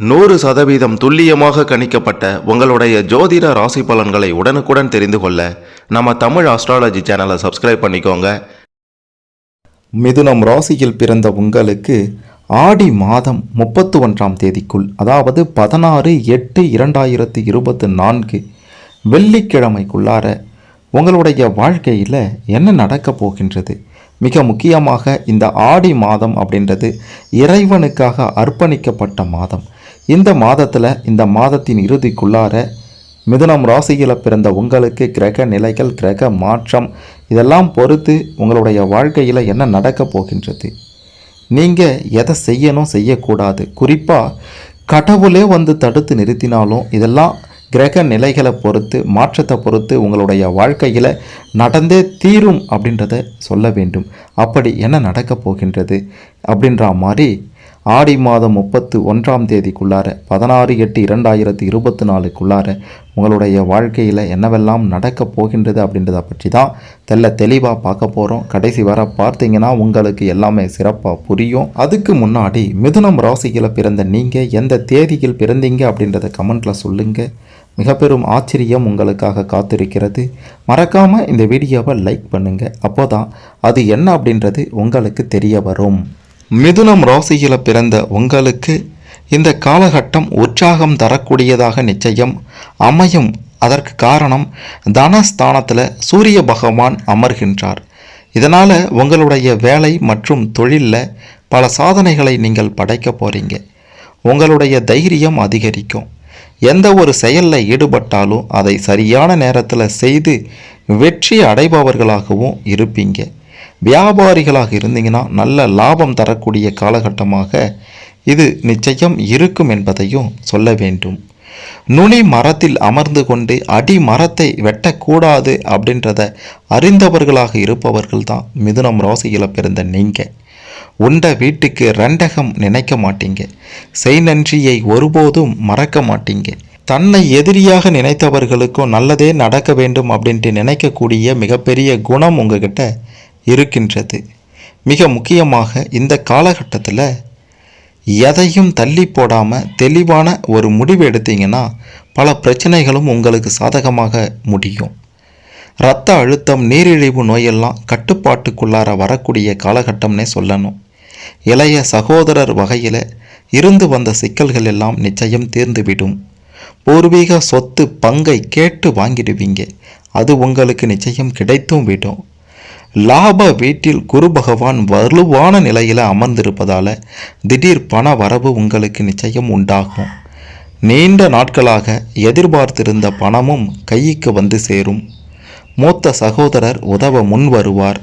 நூறு சதவீதம் துல்லியமாக கணிக்கப்பட்ட உங்களுடைய ஜோதிட ராசி பலன்களை உடனுக்குடன் தெரிந்து கொள்ள நம்ம தமிழ் ஆஸ்ட்ராலஜி சேனலை சப்ஸ்கிரைப் பண்ணிக்கோங்க. மிதுனம் ராசியில் பிறந்த உங்களுக்கு ஆடி மாதம் முப்பத்து ஒன்றாம் தேதிக்குள் அதாவது பதினாறு எட்டு இரண்டாயிரத்து இருபத்து நான்கு வெள்ளிக்கிழமைக்குள்ளார உங்களுடைய வாழ்க்கையில் என்ன நடக்கப் போகின்றது? மிக முக்கியமாக இந்த ஆடி மாதம் அப்படின்றது இறைவனுக்காக அர்ப்பணிக்கப்பட்ட மாதம். இந்த மாதத்தில் இந்த மாதத்தின் இறுதிக்குள்ளார மிதுனம் ராசியில் பிறந்த உங்களுக்கு கிரக நிலைகள் கிரக மாற்றம் இதெல்லாம் பொறுத்து உங்களுடைய வாழ்க்கையில் என்ன நடக்கப் போகின்றது. நீங்கள் எதை செய்யணும் செய்யக்கூடாது. குறிப்பாக கடவுளே வந்து தடுத்து நிறுத்தினாலும் இதெல்லாம் கிரக நிலைகளை பொறுத்து மாற்றத்தை பொறுத்து உங்களுடைய வாழ்க்கையில் நடந்தே தீரும் அப்படின்றத சொல்ல வேண்டும். அப்படி என்ன நடக்கப் போகின்றது அப்படின்ற மாதிரி ஆடி மாதம் முப்பத்து ஒன்றாம் தேதிக்குள்ளார பதினாறு எட்டு இரண்டாயிரத்தி இருபத்தி நாலுக்குள்ளார உங்களுடைய வாழ்க்கையில் என்னவெல்லாம் நடக்கப் போகின்றது அப்படின்றத பற்றி தான் தெல்ல தெளிவாக பார்க்க போகிறோம் கடைசி வர பார்த்தீங்கன்னா உங்களுக்கு எல்லாமே சிறப்பாக புரியும். அதுக்கு முன்னாடி மிதுனம் ராசியில் பிறந்த நீங்கள் எந்த தேதியில் பிறந்தீங்க அப்படின்றத கமெண்ட்டில் சொல்லுங்கள் மிக பெரும் ஆச்சரியம் உங்களுக்காக காத்திருக்கிறது. மறக்காமல் இந்த வீடியோவை லைக் பண்ணுங்கள் அப்போ தான் அது என்ன அப்படின்றது உங்களுக்கு தெரிய வரும். மிதுனம் ராசியில் பிறந்த உங்களுக்கு இந்த காலகட்டம் உற்சாகம் தரக்கூடியதாக நிச்சயம். அமையும். அதற்கு காரணம் தனஸ்தானத்தில் சூரிய பகவான் அமர்கின்றார். இதனால் உங்களுடைய வேலை மற்றும் தொழிலில் பல சாதனைகளை நீங்கள் படைக்க போகிறீங்க உங்களுடைய தைரியம் அதிகரிக்கும். எந்த ஒரு செயலில் ஈடுபட்டாலும் அதை சரியான நேரத்தில் செய்து வெற்றி அடைபவர்களாகவும் இருப்பீங்க. வியாபாரிகளாக இருந்தீங்கன்னா நல்ல லாபம் தரக்கூடிய காலகட்டமாக இது நிச்சயம் இருக்கும் என்பதையும் சொல்ல வேண்டும். நுனி மரத்தில் அமர்ந்து கொண்டு அடி மரத்தை வெட்டக்கூடாது அப்படின்றத அறிந்தவர்களாக இருப்பவர்கள் தான் மிதுனம் ராசியில் பிறந்த நீங்கள் உண்ட வீட்டுக்கு ரெண்டகம் நினைக்க மாட்டீங்க. செய் நன்றியை ஒருபோதும் மறக்க மாட்டீங்க. தன்னை எதிரியாக நினைத்தவர்களுக்கும் நல்லதே நடக்க வேண்டும் அப்படின்ட்டு நினைக்கக்கூடிய மிகப்பெரிய குணம் உங்ககிட்ட இருக்கின்றது. மிக முக்கியமாக இந்த காலகட்டத்தில் எதையும் தள்ளி போடாமல் தெளிவான ஒரு முடிவு எடுத்தீங்கன்னா பல பிரச்சனைகளும் உங்களுக்கு சாதகமாக முடியும். இரத்த அழுத்தம் நீரிழிவு நோயெல்லாம் கட்டுப்பாட்டுக்குள்ளார வரக்கூடிய காலகட்டம்னே சொல்லணும். இளைய சகோதரர் வகையில் இருந்து வந்த சிக்கல்கள் எல்லாம் நிச்சயம் தீர்ந்துவிடும் பூர்வீக சொத்து பங்கை கேட்டு வாங்கிடுவீங்க. அது உங்களுக்கு நிச்சயம் கிடைத்தும் விடும். லாப வீட்டில் குரு பகவான் வலுவான நிலையில் அமர்ந்திருப்பதால் திடீர் பண வரவு உங்களுக்கு நிச்சயம் உண்டாகும். நீண்ட நாட்களாக எதிர்பார்த்திருந்த பணமும் கைக்கு வந்து சேரும். மூத்த சகோதரர் உதவ முன் வருவார்.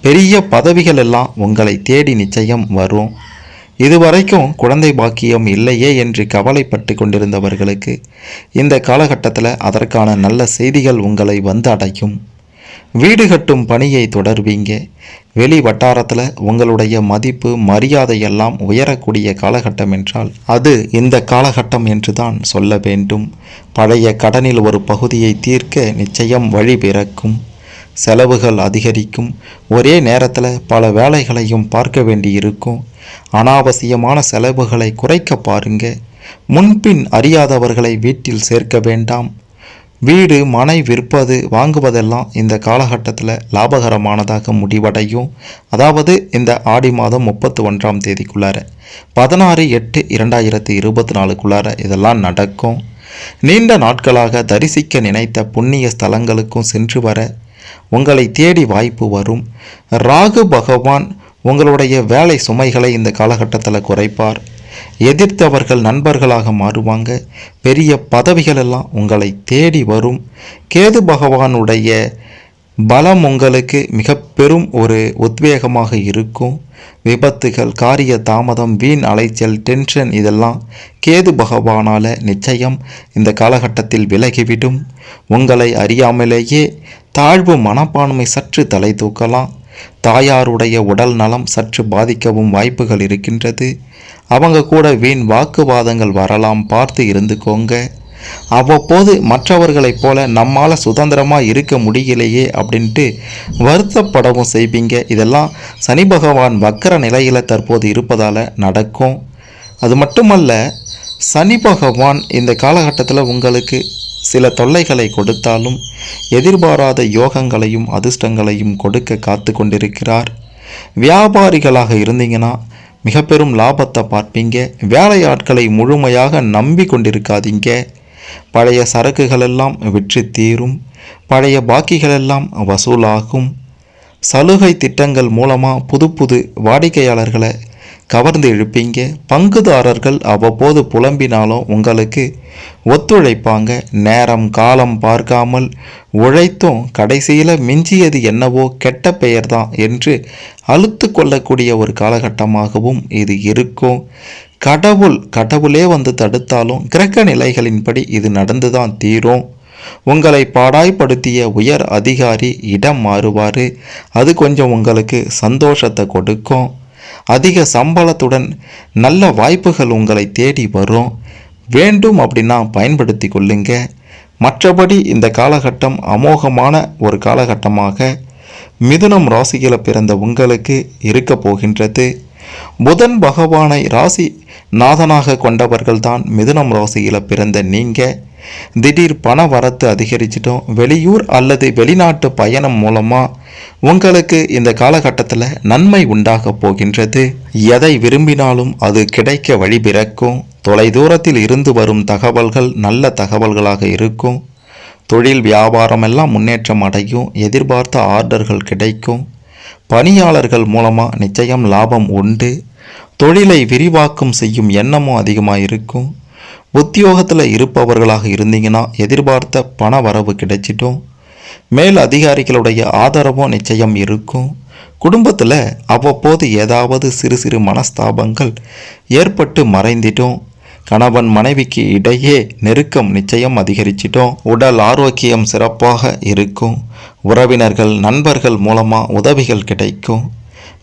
பெரிய பதவிகள் எல்லாம் உங்களை தேடி நிச்சயம் வரும். இதுவரைக்கும் குழந்தை பாக்கியம் இல்லையே என்று கவலைப்பட்டு கொண்டிருந்தவர்களுக்கு இந்த காலகட்டத்தில் அதற்கான நல்ல செய்திகள் உங்களை வந்து அடையும். வீடு கட்டும் பணியை தொடர்வீங்க. வெளி வட்டாரத்தில் உங்களுடைய மதிப்பு மரியாதை எல்லாம் உயரக்கூடிய காலகட்டம் என்றால் அது இந்த காலகட்டம் என்று தான் சொல்ல வேண்டும். பழைய கடனில் ஒரு பகுதியை தீர்க்க நிச்சயம் வழி பிறக்கும். செலவுகள் அதிகரிக்கும். ஒரே நேரத்தில் பல வேலைகளையும் பார்க்க வேண்டியிருக்கும். அனாவசியமான செலவுகளை குறைக்க பாருங்க. முன்பின் அறியாதவர்களை வீட்டில் சேர்க்க வேண்டாம். வீடு மனை விற்பது வாங்குவதெல்லாம் இந்த காலகட்டத்தில் லாபகரமானதாக முடிவடையும். அதாவது இந்த ஆடி மாதம் முப்பத்தி ஒன்றாம் தேதிக்குள்ளார பதினாறு எட்டு இரண்டாயிரத்தி இருபத்தி நாலுக்குள்ளார இதெல்லாம் நடக்கும். நீண்ட நாட்களாக தரிசிக்க நினைத்த புண்ணிய ஸ்தலங்களுக்கும் சென்று வர உங்களை தேடி வாய்ப்பு வரும். ராகு பகவான் உங்களுடைய வேலை சுமைகளை இந்த காலகட்டத்தில் குறைப்பார். எதிர்த்தவர்கள் நண்பர்களாக மாறுவாங்க. பெரிய பதவிகள் எல்லாம் உங்களை தேடி வரும். கேது பகவானுடைய பலம் உங்களுக்கு மிக பெரும் ஒரு உத்வேகமாக இருக்கும். விபத்துகள் காரிய தாமதம் வீண் அலைச்சல் டென்ஷன் இதெல்லாம் கேது பகவானால் நிச்சயம் இந்த காலகட்டத்தில் விலகிவிடும். உங்களை அறியாமலேயே தாழ்வு மனப்பான்மை சற்று தலை தூக்கலாம். தாயாருடைய உடல் நலம் சற்று பாதிக்கவும் வாய்ப்புகள் இருக்கின்றது. அவங்க கூட வீண் வாக்குவாதங்கள் வரலாம் பார்த்து இருந்துக்கோங்க. அவ்வப்போது மற்றவர்களைப் போல நம்மால் சுதந்திரமாக இருக்க முடியலையே அப்படின்ட்டு வருத்தப்படவும் செய்வீங்க. இதெல்லாம் சனி பகவான் வக்கர நிலையில் தற்போது இருப்பதால் நடக்கும். அது மட்டுமல்ல சனி பகவான் இந்த காலகட்டத்தில் உங்களுக்கு சில தொல்லைகளை கொடுத்தாலும் எதிர்பாராத யோகங்களையும் அதிர்ஷ்டங்களையும் கொடுக்க காத்து கொண்டிருக்கிறார். வியாபாரிகளாக இருந்தீங்கன்னா மிக பெரும் லாபத்தை பார்ப்பீங்க. வேலையாட்களை முழுமையாக நம்பி கொண்டிருக்காதீங்க. பழைய சரக்குகளெல்லாம் விற்று தீரும். பழைய பாக்கிகளெல்லாம் வசூலாகும். சலுகை திட்டங்கள் மூலமாக புது புது வாடிக்கையாளர்களை கவர்ந்து இழுப்பீங்க பங்குதாரர்கள் அவ்வப்போது புலம்பினாலும் உங்களுக்கு ஒத்துழைப்பாங்க. நேரம் காலம் பார்க்காமல் உழைத்தும் கடைசியில் மிஞ்சியது என்னவோ கெட்ட பெயர் தான் என்று அழுத்து கொள்ளக்கூடிய ஒரு காலகட்டமாகவும் இது இருக்கும். கடவுள் கடவுளே வந்து தடுத்தாலும் கிரக நிலைகளின்படி இது நடந்து தான் தீரும். உங்களை பாடாய்படுத்திய உயர் அதிகாரி இடம் மாறுவார். அது கொஞ்சம் உங்களுக்கு சந்தோஷத்தை கொடுக்கும். அதிக சம்பளத்துடன் நல்ல வாய்ப்புகள் உங்களை தேடி வரும். வேண்டும் அப்படின்னா பயன்படுத்தி கொள்ளுங்க. மற்றபடி இந்த காலகட்டம் அமோகமான ஒரு காலகட்டமாக மிதுனம் ராசியில் பிறந்த உங்களுக்கு இருக்க போகின்றது. புதன் பகவானை ராசி நாதனாக கொண்டவர்கள்தான் மிதுனம் ராசியில் பிறந்த நீங்கள் திடீர் பண வரத்து அதிகரிச்சிட்டோம் வெளியூர் அல்லது வெளிநாட்டு பயணம் மூலமாக உங்களுக்கு இந்த காலகட்டத்தில் நன்மை உண்டாக போகின்றது. எதை விரும்பினாலும் அது கிடைக்க வழி பிறக்கும். தொலைதூரத்தில் இருந்து வரும் தகவல்கள் நல்ல தகவல்களாக இருக்கும். தொழில் வியாபாரம் எல்லாம் முன்னேற்றம் அடையும். எதிர்பார்த்த ஆர்டர்கள் கிடைக்கும். பணியாளர்கள் மூலமாக நிச்சயம் லாபம் உண்டு. தொழிலை விரிவாக்கம் செய்யும் எண்ணமும் அதிகமாக இருக்கும் உத்தியோகத்தில் இருப்பவர்களாக இருந்தீங்கன்னா எதிர்பார்த்த பண வரவு கிடைச்சிட்டும் மேல் அதிகாரிகளுடைய ஆதரவும் நிச்சயம் இருக்கும். குடும்பத்தில் அவ்வப்போது ஏதாவது சிறு சிறு மனஸ்தாபங்கள் ஏற்பட்டு மறைந்திட்டும் கணவன் மனைவிக்கு இடையே நெருக்கம் நிச்சயம் அதிகரிச்சிட்டோம் உடல் ஆரோக்கியம் சிறப்பாக இருக்கும். உறவினர்கள் நண்பர்கள் மூலமாக உதவிகள் கிடைக்கும்.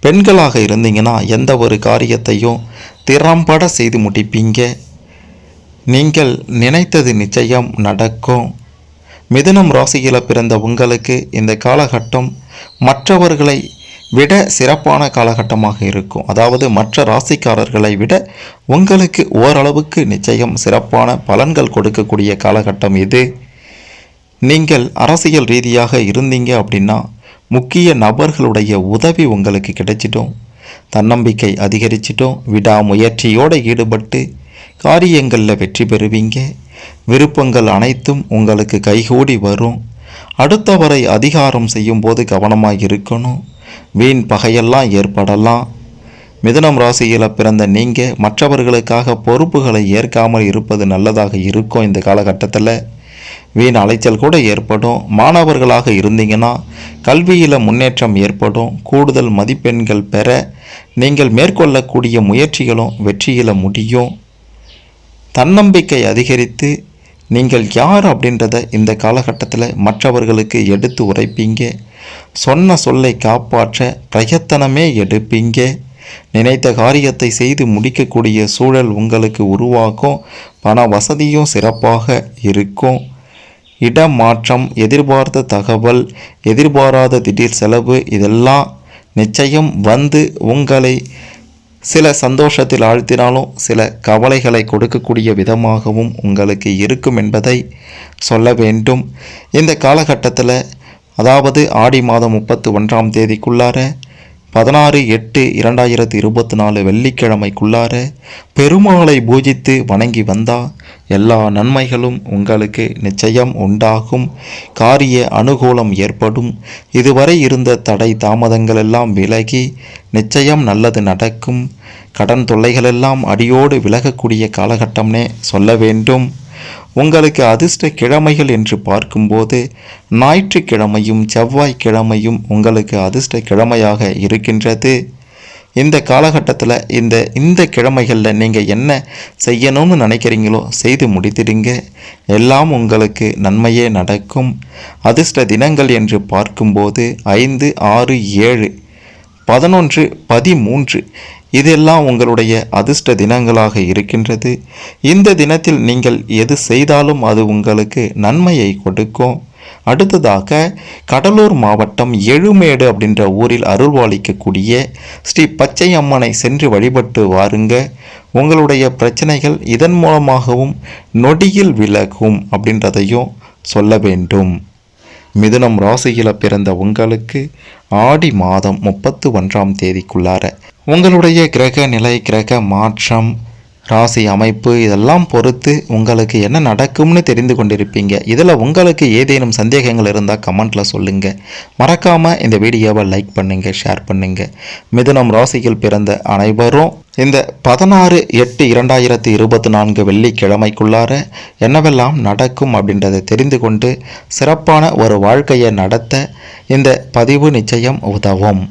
பெண்களாக இருந்தீங்கன்னா எந்த ஒரு காரியத்தையும் திறம்பட செய்து முடிப்பீங்க. நீங்கள் நினைத்தது நிச்சயம் நடக்கும். மிதுனம் ராசியில் பிறந்த உங்களுக்கு இந்த காலகட்டம் மற்றவர்களை விட சிறப்பான காலகட்டமாக இருக்கும். அதாவது மற்ற ராசிக்காரர்களை விட உங்களுக்கு ஓரளவுக்கு நிச்சயம் சிறப்பான பலன்கள் கொடுக்கக்கூடிய காலகட்டம் இது. நீங்கள் அரசியல் ரீதியாக இருந்தீங்க அப்படின்னா முக்கிய நபர்களுடைய உதவி உங்களுக்கு கிடைச்சிட்டோம் தன்னம்பிக்கை அதிகரிச்சிட்டோம் விடாமுயற்சியோடு ஈடுபட்டு காரியங்களில் வெற்றி பெறுவீங்க. விருப்பங்கள் அனைத்தும் உங்களுக்கு கைகூடி வரும். அடுத்தவரை அதிகாரம் செய்யும்போது கவனமாக இருக்கணும். வீண் பகையெல்லாம் ஏற்படலாம். மிதுனம் ராசியில் பிறந்த நீங்கள் மற்றவர்களுக்காக பொறுப்புகளை ஏற்காமல் இருப்பது நல்லதாக இருக்கும் இந்த காலகட்டத்தில். வீண் அலைச்சல் கூட ஏற்படும். மாணவர்களாக இருந்தீங்கன்னா கல்வியில் முன்னேற்றம் ஏற்படும். கூடுதல் மதிப்பெண்கள் பெற நீங்கள் மேற்கொள்ளக்கூடிய முயற்சிகளும் வெற்றியில் முடியும். தன்னம்பிக்கை அதிகரித்து நீங்கள் யார் அப்படின்றத இந்த காலகட்டத்தில் மற்றவர்களுக்கு எடுத்து உரைப்பீங்க? சொன்ன சொல்லை காப்பாற்ற பிரயத்தனமே எடுப்பீங்க? நினைத்த காரியத்தை செய்து முடிக்கக்கூடிய சூழல் உங்களுக்கு உருவாக்கும் பண வசதியும் சிறப்பாக இருக்கும். இடம் மாற்றம் எதிர்பார்த்த தகவல் எதிர்பாராத திடீர் செலவு இதெல்லாம் நிச்சயம் வந்து உங்களை சில சந்தோஷத்தில் ஆழ்த்தினாலும் சில கவலைகளை கொடுக்கக்கூடிய விதமாகவும் உங்களுக்கு இருக்கும் என்பதை சொல்ல வேண்டும். இந்த காலகட்டத்தில் அதாவது ஆடி மாதம் முப்பத்து ஒன்றாம் தேதிக்குள்ளார பதினாறு எட்டு இரண்டாயிரத்தி இருபத்தி நாலு வெள்ளிக்கிழமைக்குள்ளார பெருமாளை பூஜித்து வணங்கி வந்தா எல்லா நன்மைகளும் உங்களுக்கு நிச்சயம் உண்டாகும். காரிய அனுகூலம் ஏற்படும். இதுவரை இருந்த தடை தாமதங்கள் எல்லாம் விலகி நிச்சயம் நல்லது நடக்கும். கடன் தொல்லைகளெல்லாம் அடியோடு விலகக்கூடிய காலகட்டம்னே சொல்ல வேண்டும். உங்களுக்கு அதிர்ஷ்ட கிழமைகள் என்று பார்க்கும்போது ஞாயிற்றுக்கிழமையும் செவ்வாய்க்கிழமையும் உங்களுக்கு அதிர்ஷ்ட கிழமையாக இருக்கின்றது. இந்த காலகட்டத்தில் இந்த இந்த கிழமைகளில் நீங்கள் என்ன செய்யணும்னு நினைக்கிறீங்களோ செய்து முடித்திடுங்க. எல்லாம் உங்களுக்கு நன்மையே நடக்கும். அதிர்ஷ்ட தினங்கள் என்று பார்க்கும்போது ஐந்து ஆறு ஏழு பதினொன்று பதிமூன்று இதெல்லாம் உங்களுடைய அதிர்ஷ்ட தினங்களாக இருக்கின்றது. இந்த தினத்தில் நீங்கள் எது செய்தாலும் அது உங்களுக்கு நன்மையை கொடுக்கும். அடுத்ததாக கடலூர் மாவட்டம் எழுமேடு அப்படின்ற ஊரில் அருள்வாளிக்கக்கூடிய ஸ்ரீ பச்சை அம்மனை சென்று வழிபட்டு வாருங்க. உங்களுடைய பிரச்சனைகள் இதன் மூலமாகவும் நொடியில் விலகும் அப்படின்றதையும் சொல்ல வேண்டும். மிதுனம் ராசியில் பிறந்த உங்களுக்கு ஆடி மாதம் முப்பத்து ஒன்றாம் தேதிக்குள்ளார உங்களுடைய கிரக நிலை கிரக மாற்றம் ராசி அமைப்பு இதெல்லாம் பொறுத்து உங்களுக்கு என்ன நடக்கும்னு தெரிந்து கொண்டிருப்பீங்க. இதில் உங்களுக்கு ஏதேனும் சந்தேகங்கள் இருந்தால் கமெண்ட்டில் சொல்லுங்கள் மறக்காமல் இந்த வீடியோவை லைக் பண்ணுங்கள் ஷேர் பண்ணுங்கள் மிதுனம் ராசியில் பிறந்த அனைவரும் இந்த பதினாறு எட்டு இரண்டாயிரத்தி இருபத்தி நான்கு வெள்ளிக்கிழமைக்குள்ளார என்னவெல்லாம் நடக்கும் அப்படின்றத தெரிந்து கொண்டு சிறப்பான ஒரு வாழ்க்கையை நடத்த இந்த பதிவு நிச்சயம் உதவும்.